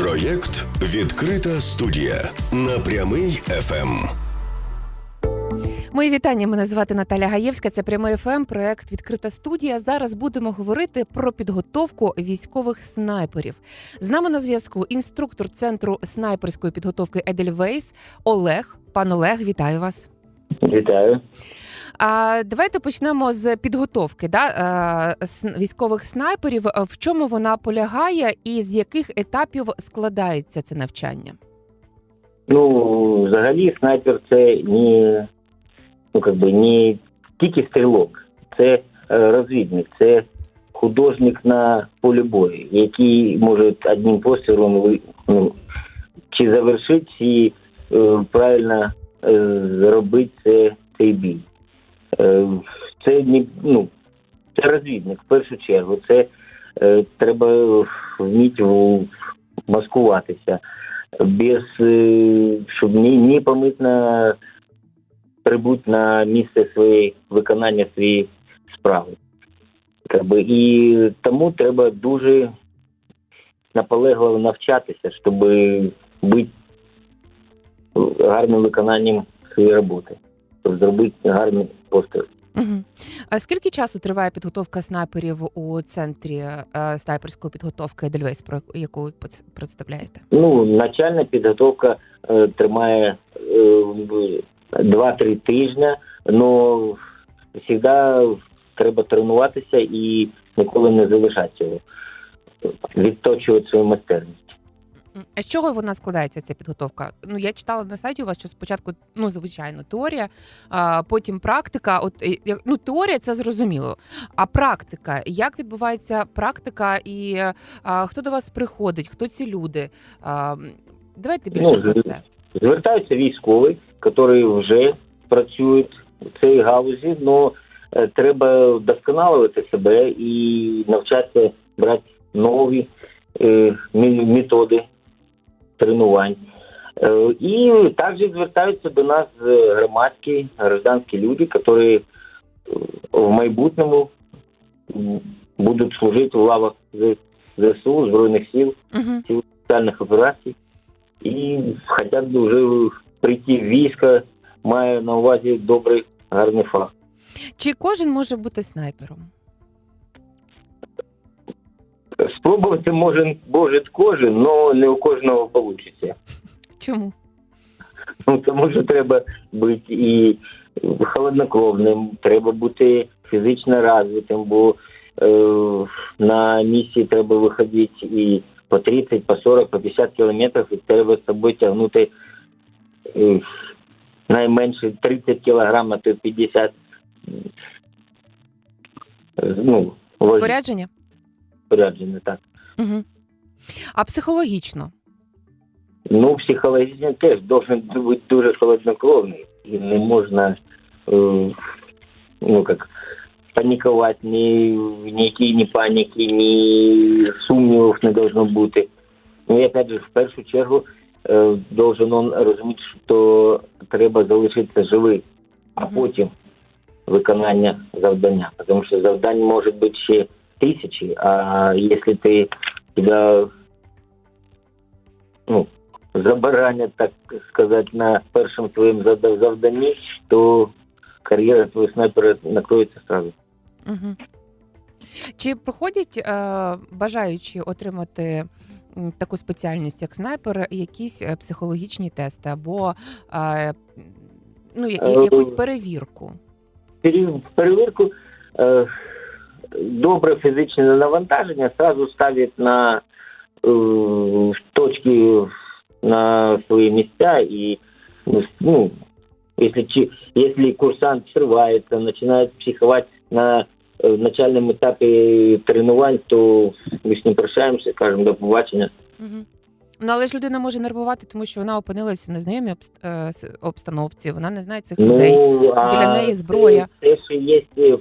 Проєкт Відкрита студія на прямий ФМ. Мої вітання. Мене звати Наталя Гаєвська. Це прямий ФМ, проект Відкрита студія. Зараз будемо говорити про підготовку військових снайперів. З нами на зв'язку інструктор центру снайперської підготовки Едельвейс Олег. Пан Олег, вітаю вас. Вітаю. А давайте почнемо з підготовки да, е, військових снайперів. Е, В чому вона полягає і з яких етапів складається це навчання? Ну, взагалі, снайпер це не, ну, как би, не тільки стрілок, це е, розвідник, це художник на полі бою, який може одним пострілом ну, чи завершити, е, правильно зробити це, цей бій. Е, це ну, це розвідник в першу чергу. Це е, треба вміти маскуватися без е, щоб ні, ні помитно прибути на місце своєї виконання своєї справи. Би, і тому треба дуже наполегливо навчатися, щоб бути гарним виконанням своєї роботи, щоб зробити гарний постріл. Угу. А скільки часу триває підготовка снайперів у центрі е, снайперської підготовки Едельвейс, про яку ви представляєте? Ну, начальна підготовка е, тримає е, 2-3 тижні, але завжди треба тренуватися і ніколи не залишати цього. Відточувати свою майстерність. А з чого вона складається ця підготовка? Ну я читала на сайті у вас, що спочатку, ну звичайно, теорія, а потім практика. От е, ну теорія це зрозуміло. А практика, як відбувається практика, і а, хто до вас приходить, хто ці люди? А, давайте більше Ну, про це. Звертаються військові, які вже працюють в цій галузі, але треба вдосконалювати себе і навчатися брати нові е, методи тренувань. Е, І також звертаються до нас е, громадські, гражданські люди, які е, в майбутньому будуть служити в лавах ЗСУ, Збройних сил Угу. спеціальних операцій і хочуть вже прийти в військо, має на увазі добрий, гарний фах. Чи кожен може бути снайпером? Спробувати може, може кожен, але не у кожного вийде. Чому? Ну, тому що треба бути і холоднокровним, треба бути фізично розвитим, бо е, на місії треба виходити і по 30, по 40, по 50 кілометрів, і треба з собою тягнути е, найменше 30 кілограм, а то 50 е, ну, Спорядження? Спорядження, так. Угу. А психологічно? Ну, психологічно теж должен бути дуже холоднокровний. І не можна е, ну, как, панікувати, ні, ніякої ні паніки, ні сумнівів не должно бути. Ну, і опять же, в першу чергу е, должен он розуміти, що треба залишитися живий, а потім виконання завдання. Тому що завдань може бути ще тисячі, а якщо ти тебе ну, забаранять, так сказати, на першому твоєму зада- завданні, то кар'єра твого снайпера накроється сразу. Угу. Чи проходять е, бажаючи отримати таку спеціальність, як снайпер, якісь е, психологічні тести або е, ну, я- Е, якусь перевірку? Пере- Перевірку е, добре фізичне навантаження сразу ставить на е, точки на свої місця і ну, если, чи- если курсант срывается, начинает психовать на э, начальном этапе тренувань, то ми з ним прощаємося, кажемо до побачення. Угу. Ну, але ж людина може нервувати, тому що вона опинилась в незнайомій е, обстановці, вона не знає цих людей. біля неї зброя. Те, що є е,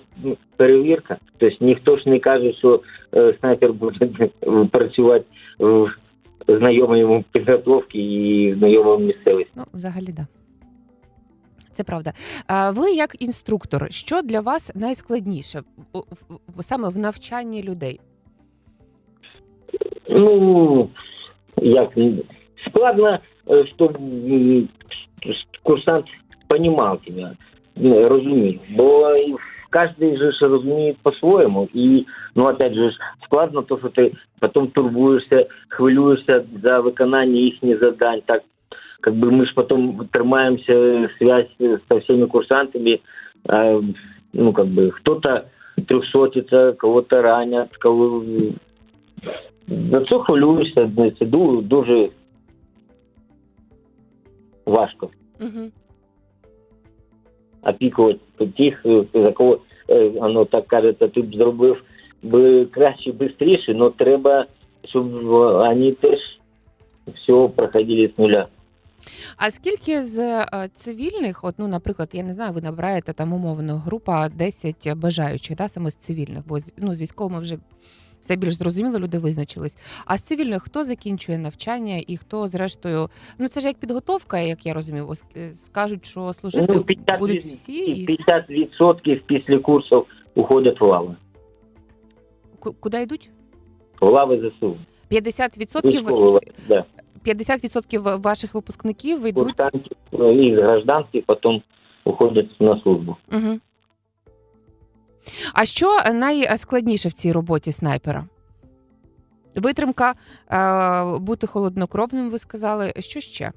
перевірка, тобто ніхто ж не каже, що е, снайпер буде працювати в знайомій підготовці і знайомій місцевості. Ну, взагалі, да. Це правда. А ви як інструктор, що для вас найскладніше саме в навчанні людей? Ну, як складно, е, щоб м, курсант розумів тебе, ну, розумів. Бо і кожен же ж розуміє по-своєму. І, ну, опять же, ж, складно то, що ти потім турбуєшся, хвилюєшся за виконання їхніх завдань. Так, как бы мы же потом тримаемся связь со всеми курсантами, а, ну, как бы, кто-то трехсотится, кого-то ранят, кого... За це хвилюєшся, це дуже важко Угу. опікувати тих, за кого е, воно так кажеться, ти б зробив би краще, швидше, але треба, щоб вони теж все проходили з нуля. А скільки з е, цивільних, от, ну, наприклад, я не знаю, ви набираєте там умовно група 10 бажаючих, да, саме з цивільних, бо ну, з військовими вже все більш зрозуміло, люди визначились. А з цивільних хто закінчує навчання і хто, зрештою, ну це ж як підготовка, як я розумію, ось, е, скажуть, що служити Ну, 50 будуть всі, і 50% після курсів уходять в лави. ку- куди йдуть? В лави ЗСУ. 50%, Військові да. 50% ваших випускників йдуть. Курсантів е, із гражданських потім уходять на службу. Угу. А що найскладніше в цій роботі снайпера? Витримка, е, бути холоднокровним, ви сказали. Що ще?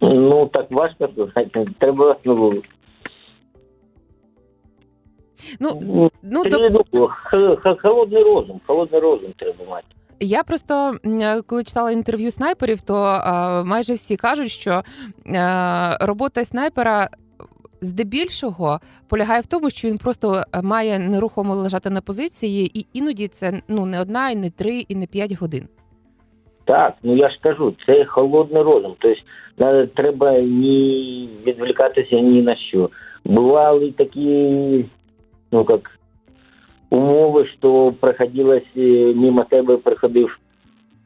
Ну, так важко сказати. Треба, ну, Ну, ну до, ну, х- холодний розум, холодний розум треба мати. я просто е, коли читала інтерв'ю снайперів, то е, майже всі кажуть, що робота снайпера здебільшого полягає в тому, що він просто е, має нерухомо лежати на позиції, і іноді це ну не одна, і не три, і не п'ять годин. Так, ну я ж кажу, це холодний розум. Тобто треба ні відволікатися ні на що. Бували такі, ну як умови, що приходилось е, мимо тебе приходив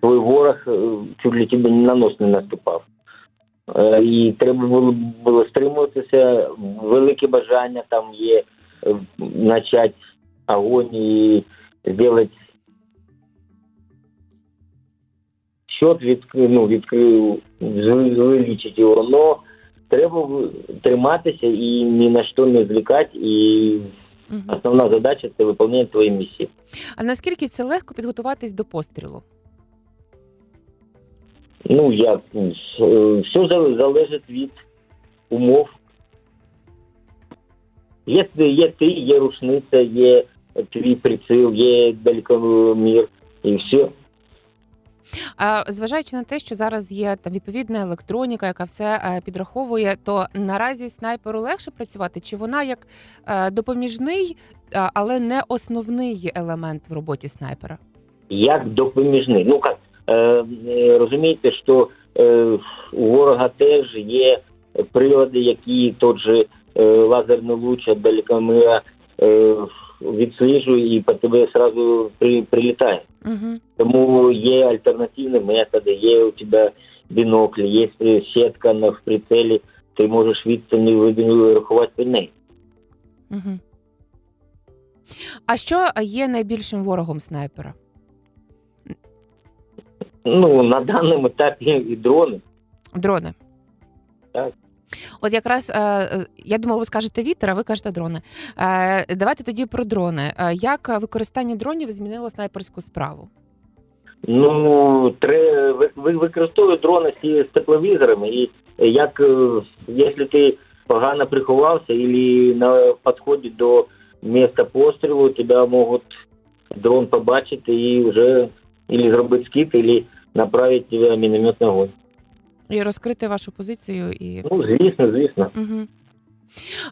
твій ворог, е, чуть ли тебе на нос не наступав. Е, І треба було, було стримуватися, велике бажання там є е, почати огонь і зробити счет відкрив, ну, відкрив, звеличити його, но треба триматися і ні на що не звлікати, і основна задача це виконання твоєї місії. А наскільки це легко підготуватись до пострілу? Ну, як, е, все залежить від умов. Є, є ти, є рушниця, є твій приціл, є далекомір, і все. А зважаючи на те, що зараз є там відповідна електроніка, яка все е, підраховує, то наразі снайперу легше працювати, чи вона як е, допоміжний, але не основний елемент в роботі снайпера? як допоміжний. Ну як розумієте, що е, у ворога теж є прилади, які тот же е, лазерний луч далекомира е, відсліджує і по тебе одразу при, прилітає. Угу. Тому є альтернативні методи, є у тебе бінокль, є сітка на в прицелі, ти можеш відстані вирахувати під неї. Угу. А що є найбільшим ворогом снайпера? Ну на даному етапі і дрони. Дрони. Так. От якраз е, я думала, ви скажете вітер, а ви кажете дрони. Е, Давайте тоді про дрони. Е, Як використання дронів змінило снайперську справу? Ну, тре, ви, ви використовують дрони з, тепловізорами, і як якщо ти погано приховався, або на підході до місця пострілу, тебе можуть дрон побачити і вже або зробити скид, або направити тебе в мінометний огонь. І розкрити вашу позицію і. Ну, звісно, звісно. Угу.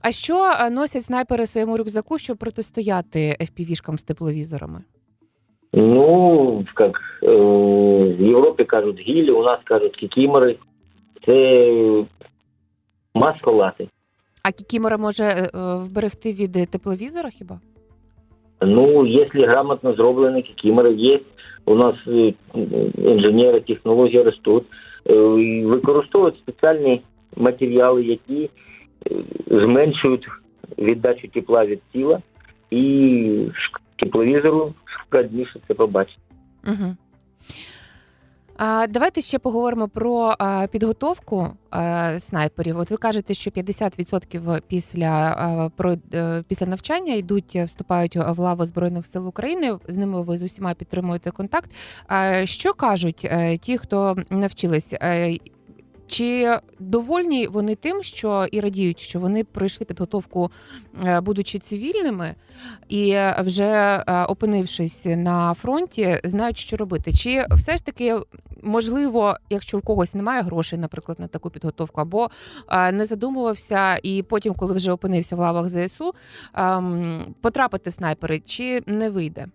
А що е, носять снайпери в своєму рюкзаку, щоб протистояти FPV-шкам з тепловізорами? Ну, як е, в Європі кажуть гілі, у нас кажуть кікімори. Це маскалати. А кікімора може е, вберегти від тепловізора хіба? Ну, если грамотно зроблений кікімери, є у нас е, інженери, технології ростуть, е, використовують спеціальні матеріали, які е, зменшують віддачу тепла від тіла, і тепловізору складніше це побачити. Угу. Давайте ще поговоримо про підготовку снайперів. От ви кажете, що 50% після, про, е, після навчання йдуть, е, вступають в лаву Збройних сил України. З ними ви з усіма підтримуєте контакт. Що кажуть е, ті, хто навчились? Чи довольні вони тим, що і радіють, що вони пройшли підготовку, будучи цивільними, і вже опинившись на фронті, знають, що робити? Чи все ж таки можливо, якщо в когось немає грошей, наприклад, на таку підготовку, або е, не задумувався, і потім, коли вже опинився в лавах ЗСУ, ем, потрапити в снайпери, чи не вийде?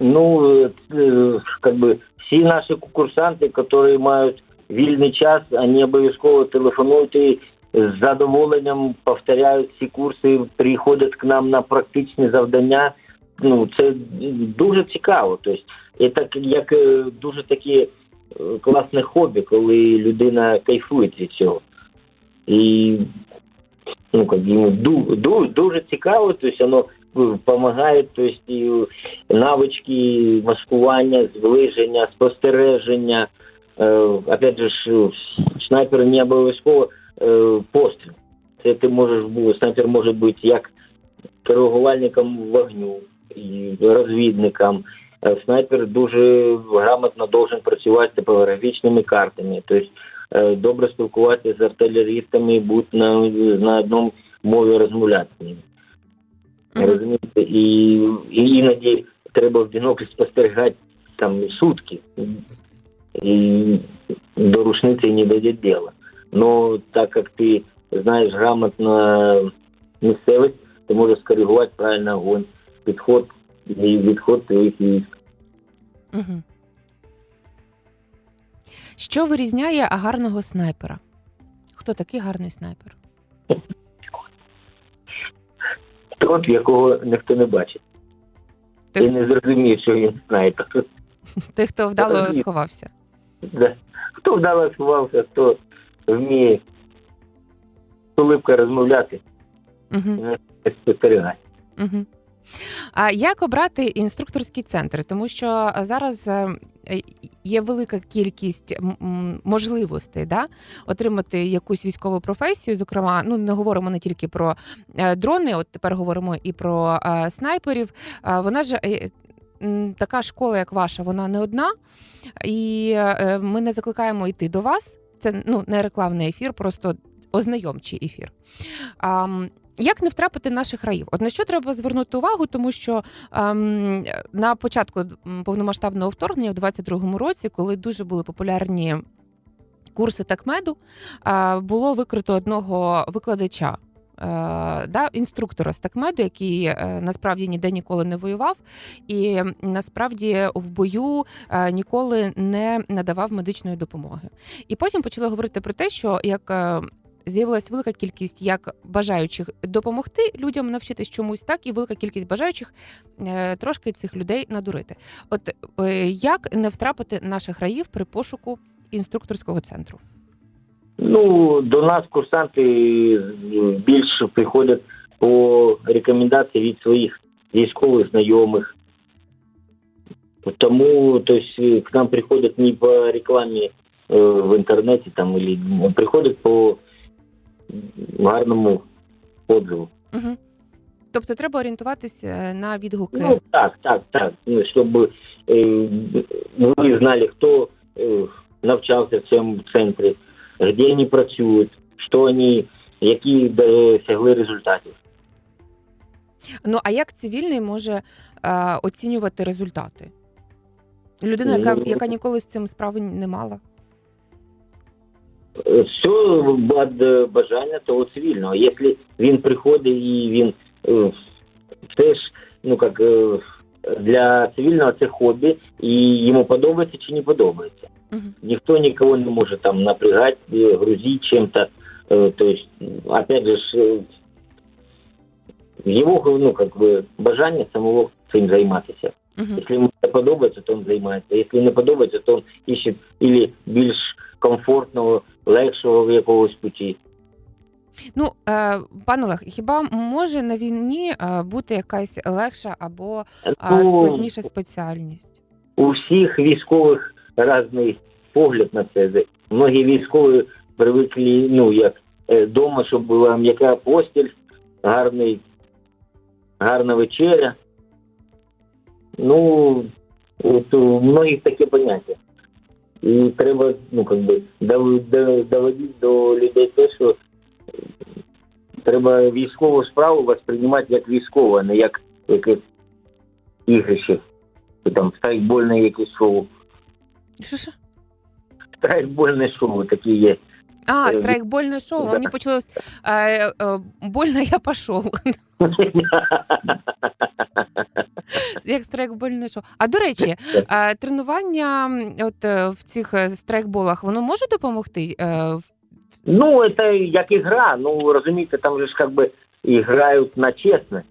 Ну, е, е, как бы всі наші курсанти, які мають вільний час, вони обов'язково телефонують і з задоволенням повторяють ці курси, приходять к нам на практичні завдання. Ну, це дуже цікаво. Тобто, це так, як е, дуже таке е, класне хобі, коли людина кайфує від цього. І ну, как, йому ду, ду, дуже цікаво, тобто воно допомагає, тобто, і навички маскування, зближення, спостереження. Е, опять же, снайпер не обов'язково е, постріл. Це ти можеш бути, снайпер може бути як коригувальником вогню, і розвідником. Е, Снайпер дуже грамотно должен працювати з топографічними картами. Тобто е, добре спілкуватися з артилерістами, бути на, на одному мові розмовляти з ними. Мгм. Розумієте, і, і іноді треба в бінокль спостерігати там сутки. І до рушниці не дойде діло. Но так як ти знаєш грамотно місцевість, ти можеш скоригувати правильно огонь, підход і відход твоїх військ. Угу. Що вирізняє гарного снайпера? Хто такий гарний снайпер? Тот, якого ніхто не бачить. Ти- І не зрозуміє, що він снайпер. Той, хто вдало сховався. Да. Хто вдало сховався, хто вміє з улипкою розмовляти Угу. спостерігати. Угу. А як обрати інструкторський центр? Тому що зараз е, є велика кількість можливостей да? отримати якусь військову професію. Зокрема, ну не говоримо не тільки про е, дрони, от тепер говоримо і про е, снайперів. Е, Вона ж е, така школа, як ваша, вона не одна, і е, ми не закликаємо йти до вас. Це ну не рекламний ефір, просто ознайомчий ефір. Як не втрапити наших раїв? От на що треба звернути увагу, тому що ем, на початку повномасштабного вторгнення в 22-му році, коли дуже були популярні курси такмеду, е, було викрито одного викладача. е, Да, інструктора з такмеду, який е, насправді ніде ніколи не воював, і насправді в бою е, ніколи не надавав медичної допомоги. І потім почали говорити про те, що як з'явилася велика кількість як бажаючих допомогти людям навчитись чомусь, так і велика кількість бажаючих е, трошки цих людей надурити. От е, як не втрапити наших раїв при пошуку інструкторського центру? Ну, до нас курсанти більше приходять по рекомендації від своїх військових знайомих. Тому то есть, к нам приходять не по рекламе е, в інтернеті, там, или, приходять по гарному отзыву. Угу. Тобто треба орієнтуватися е, на відгуки. Ну, так, так, так. Ну, щоб е, ви знали, хто е, навчався в цьому центрі, де вони працюють, що вони, які досягли результатів. Ну а як цивільний може е, оцінювати результати? Людина, яка, Ну, яка ніколи з цим справи не мала. Е, Все від бажання того цивільного. Якщо він приходить і він е, це ж, ну як е, для цивільного це хобі, і йому подобається чи не подобається. Угу. Никто никого не может там напрягать, э, грузить чем-то. Э, То есть, опять же, ж, э, его, ну, как бы, бажання самого цим займатися. Угу. Якщо йому це подобається, то він займається. Якщо не подобається, то він іще ілі більш комфортного, легшого в якогось путі. Ну, е, пане Олег, хіба може на війні е, бути якась легша або е, Ну, складніша спеціальність? у всіх військових різний погляд на це. Многі військові привикли, ну як дома, щоб була м'яка постіль, гарний, гарна вечеря. Ну, от у многих таке поняття. І треба, ну, как би, дов- дов- до людей те, що треба військову справу восприймати як військову, а не як якесь ігрище. Там страйкбольне якесь шоу. Що що? Страйкбольне шоу такі є. А, Е, страйкбольне шоу. да. Мені почалось е, е, больно, я пішов. Як страйкбольне шоу. А до речі, тренування от е, в цих е, страйкболах воно може допомогти? Е, Ну, це як ігра. Ну, розумієте, там же ж как би і грають на чесне.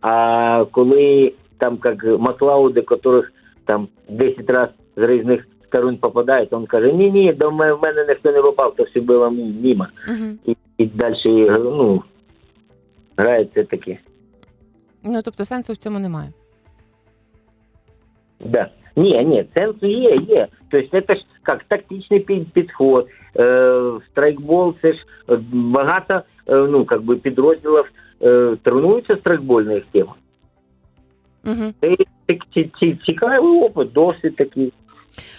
А коли там як Маклауди, яких там 10 разів з різних сторон попадають, він каже, ні, ні, до мене, в мене ніхто не попав, то все було мимо. Мгм. І, і далі, ну, грається таке. Ну, тобто сенсу в цьому немає. Да. Ні, ні, сенсу є, є. Тобто це ж як тактичний підход. Е, страйкбол це ж е, багато е, ну, как би підрозділів е, тренуються страйкбольних тем. Угу. Це цікавий опит, досить такий.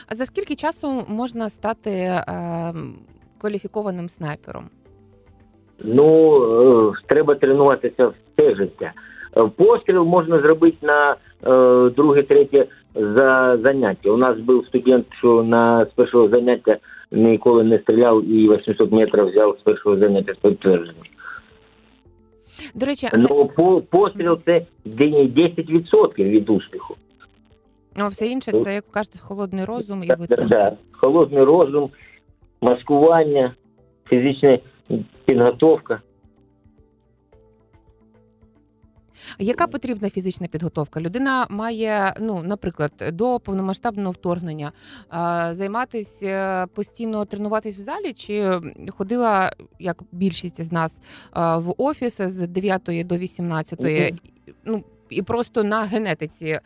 А за скільки часу можна стати е, кваліфікованим снайпером? Ну, е, треба тренуватися все життя. Е, Постріл можна зробити на е, друге, третє за заняття. У нас був студент, що на з першого заняття ніколи не стріляв і 800 метрів взяв з першого заняття з підтвердженням. До речі, Ну, по, постріл це де- 10% від успіху. а все інше це, як кажете, холодний розум і Да, витримка. да. Холодний розум, маскування, фізична підготовка. Яка потрібна фізична підготовка? Людина має, ну, наприклад, до повномасштабного вторгнення займатися е, постійно тренуватись в залі, чи ходила, як більшість з нас, в офіс з 9 до 18, Мгм. ну і просто на генетиці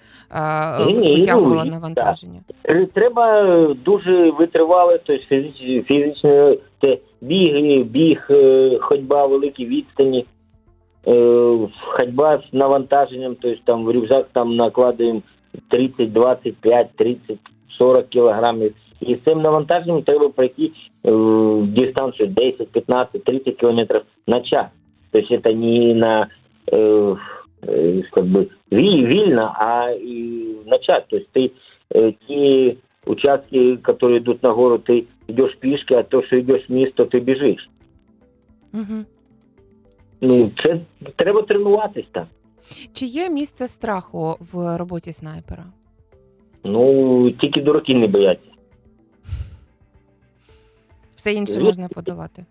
ні, витягувала навантаження. Е, Треба дуже витривали, тобто фізич, фізично це біг, біг, е, ходьба, великі відстані, е, ходьба з навантаженням, тобто там в рюкзак там накладаємо 30, 25, 30, 40 кілограмів. І з цим навантаженням треба пройти е, дистанцію 10, 15, 30 кілометрів на час. Тобто це не на е, е, как бы, віль- вільно, а і на час. Тобто ти э, те участки, которые идут на гору, ты идешь пешки, а то, что идешь вниз, то ти біжиш. Угу. Ну, це треба тренуватись там. Чи є місце страху в роботі снайпера? Ну, тільки дураки не бояться. Все інше Звісно. можна подолати.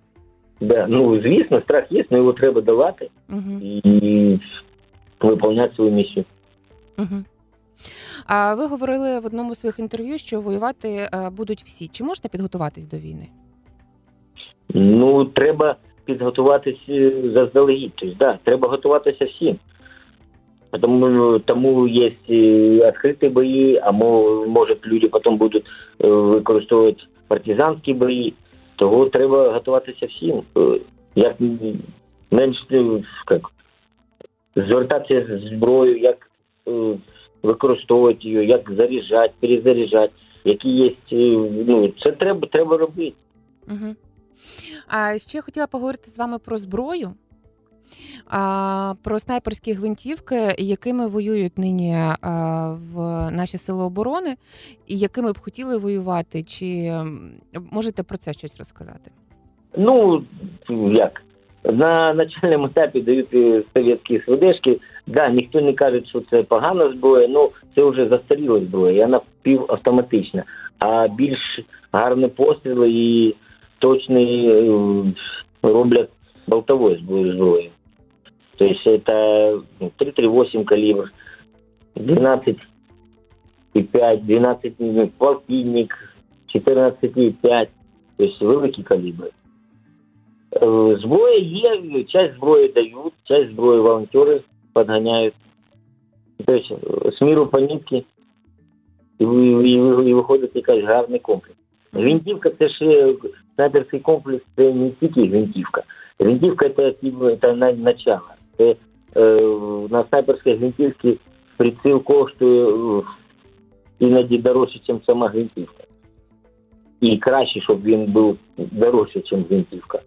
Да. Ну, звісно, страх є, але його треба давати Угу. і виконувати свою місію. Угу. А ви говорили в одному з своїх інтерв'ю, що воювати е, будуть всі. Чи можна підготуватись до війни? Ну, треба підготуватись е, заздалегідь. Тобто, да, треба готуватися всім. Тому, тому є е, відкриті бої, а мо- може люди потім будуть е, використовувати партизанські бої. Того треба готуватися всім. Як менш як, звертатися з зброєю, як використовувати її, як заряджати, перезаряджати, які є. Ну, це треба, треба робити. Угу. А ще я хотіла поговорити з вами про зброю, про снайперські гвинтівки, якими воюють нині в наші сили оборони, і якими б хотіли воювати. Чи можете про це щось розказати? Ну, як? На начальному етапі дають совєтські СВДшки. Да, ніхто не каже, що це погана зброя, ну це вже застаріла зброя, і вона півавтоматична. А більш гарні постріли і точні е, роблять болтовою зброєю. зброєю. Тобто це ну, 338 калібр, 12 і 5, 12 ну, полтинник, 14,5, тобто великі калібри. Е, Зброя є, часть зброї дають, часть зброї волонтери підганяють. Тобто, з міру по нитки і, ви- і, ви- і виходить якийсь гарний комплекс. Гвинтівка це ж снайперський комплекс, це не тільки гвинтівка. Гвинтівка це, це начало. Це е, на снайперській гвинтівці приціл коштує е, іноді дорожче, ніж сама гвинтівка. І краще, щоб він був дорожче, ніж гвинтівка.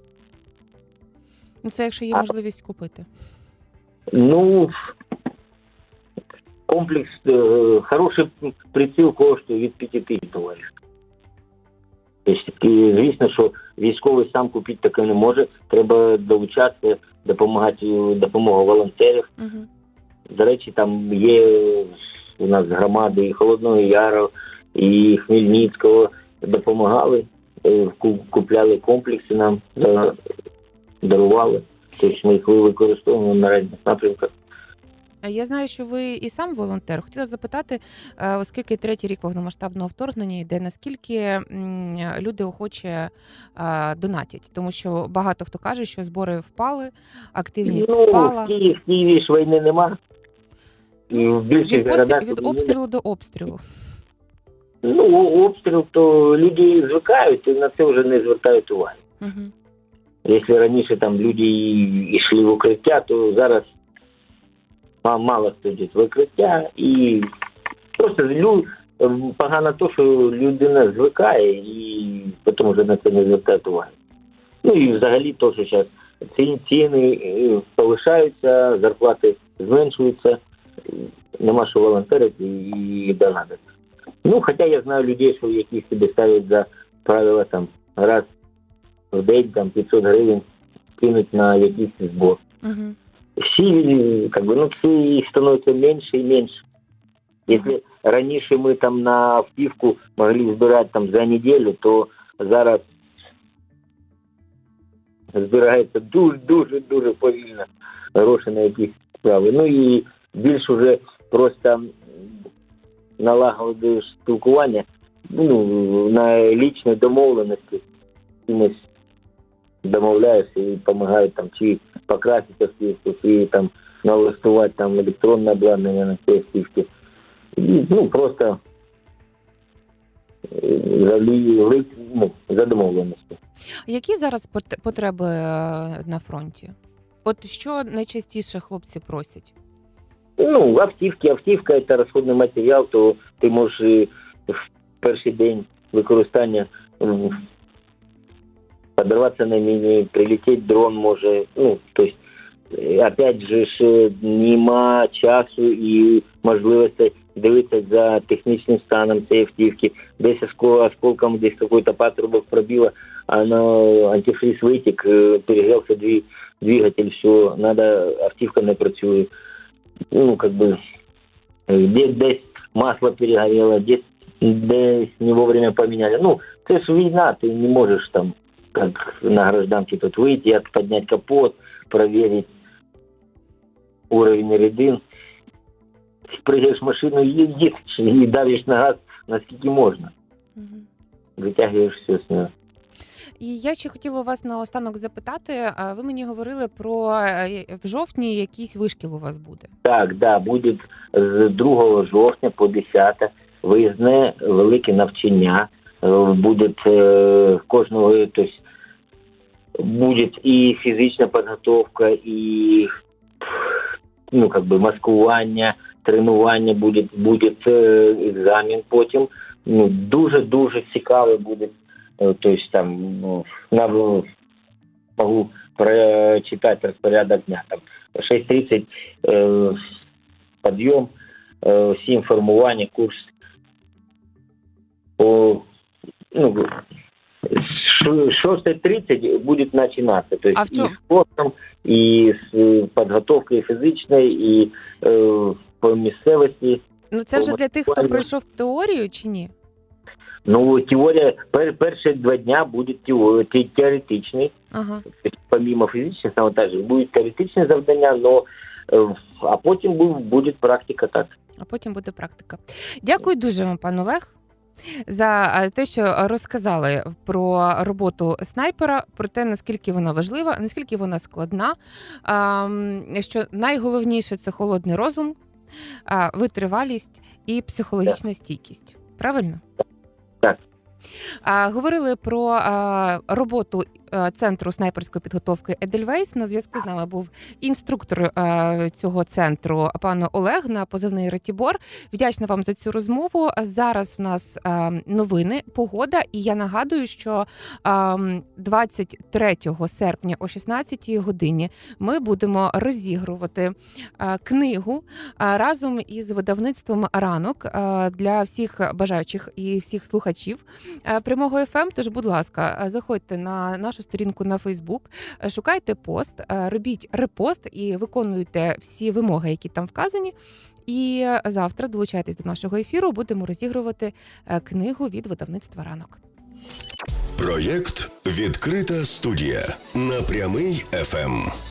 Ну це якщо є А- можливість купити. Ну, комплекс, е, хороший приціл коштує від 5 тисяч доларів. І, звісно, що військовий сам купити таке не може. Треба долучатися, допомагати допомога волонтерів. Угу. До речі, там є у нас громади і Холодного Яру, і Хмельницького допомагали, е, купляли комплекси нам, дарували. Тобто ми їх використовуємо на різних напрямках. Я знаю, що ви і сам волонтер. Хотіла запитати, е, оскільки третій рік повномасштабного вторгнення йде, наскільки люди охоче е, донатять, тому що багато хто каже, що збори впали, активність ну, впала. В Києві, в Києві ж війни нема. І в більших Від, городах від обстрілу до обстрілу. Ну, обстріл, то люди звикають і на це вже не звертають уваги. Угу. Якщо раніше там люди йшли в укриття, то зараз мало хто йде в укриття. І просто лю... погано то, що людина звикає і потім вже на це не звертає уваги. Ну і взагалі то, що зараз ці ціни е, повишаються, зарплати зменшуються, нема що волонтерити і донатити. Ну, хоча я знаю людей, що які собі ставлять за правило там раз в день там 500 гривень кинуть на якийсь збор. Угу. Всі, как бы, ну, всі їх становиться менше і менше. Якщо раніше ми там на автівку могли збирати там за неділю, то зараз збирається дуже дуже дуже повільно гроші на якісь справи. Ну і більш уже просто м, налагодиш спілкування ну, на лічній домовленості з кимось домовляєшся і допомагають там чи покрасити автівку, чи там налаштувати там електронне обладнання на цій автівці. І, ну, просто е, ну, за домовленістю. Які зараз пот- потреби е, на фронті? От що найчастіше хлопці просять? Ну, автівки, автівка це розходний матеріал, то ти можеш в перший день використання м, подорватися на міні, прилетіти дрон може. Ну, тобто, е, опять же е, нема часу і можливості дивитися за технічним станом цієї автівки. Десь оскол- осколком, десь какой-то патрубок пробило, а антифриз витік, перегрівся дві, двигатель, все, надо, автівка не працює. Ну, как бы, э, десь масло перегорело, десь, десь не вовремя поменяли. Ну, це ж війна, ти не можеш там, как на гражданке тут выйти, от- поднять капот, проверить уровень рядин. Прыгаешь в машину, едешь и давишь на газ, наскільки можна. Угу. Витягуєш все з нього. І я ще хотіла у вас наостанок запитати. а Ви мені говорили про е, в жовтні якийсь вишкіл у вас буде. Так, да, буде з 2 жовтня по 10 виїзне велике навчання. Е, Буде кожного, тобто буде і фізична підготовка, і ну, как би, маскування, тренування, буде, буде е, екзамен потім. Ну, дуже-дуже цікавий буде. Е, Тобто там ну, на, можу прочитати розпорядок дня. Там 6.30 э, подъем, э, 7 формування, курс по ну, с 6.30 будет начинаться. То есть А в и чём? с спортом, и с э, подготовкой физичной, и э, по місцевості. Ну це вже для тих, хто Буквально. пройшов теорію чи ні? Ну, теорія, пер, перші два дня буде тео- те- теоретичний, Ага. Тобто, помимо фізичних навантажень, будуть теоретичні завдання, но, е, а потім бу- буде практика так. А потім буде практика. Дякую дуже вам, пан Олег. За е, те, що розказали про роботу снайпера, про те, наскільки вона важлива, наскільки вона складна. Що найголовніше це холодний розум, витривалість і психологічна стійкість. Правильно? Говорили про роботу центру снайперської підготовки Едельвейс. На зв'язку з нами був інструктор цього центру, пан Олег на позивний Ретібор. Вдячна вам за цю розмову. Зараз в нас новини, погода, і я нагадую, що а, 23 серпня о 16 годині ми будемо розігрувати книгу разом із видавництвом ранок для всіх бажаючих і всіх слухачів прямого ФМ. Тож, будь ласка, е, заходьте на нашу сторінку на Фейсбук, е, шукайте пост, е, робіть репост і виконуйте всі вимоги, які там вказані. І е, завтра долучайтесь до нашого ефіру. Будемо розігрувати е, книгу від видавництва ранок. Проєкт Відкрита студія на прямий ФМ.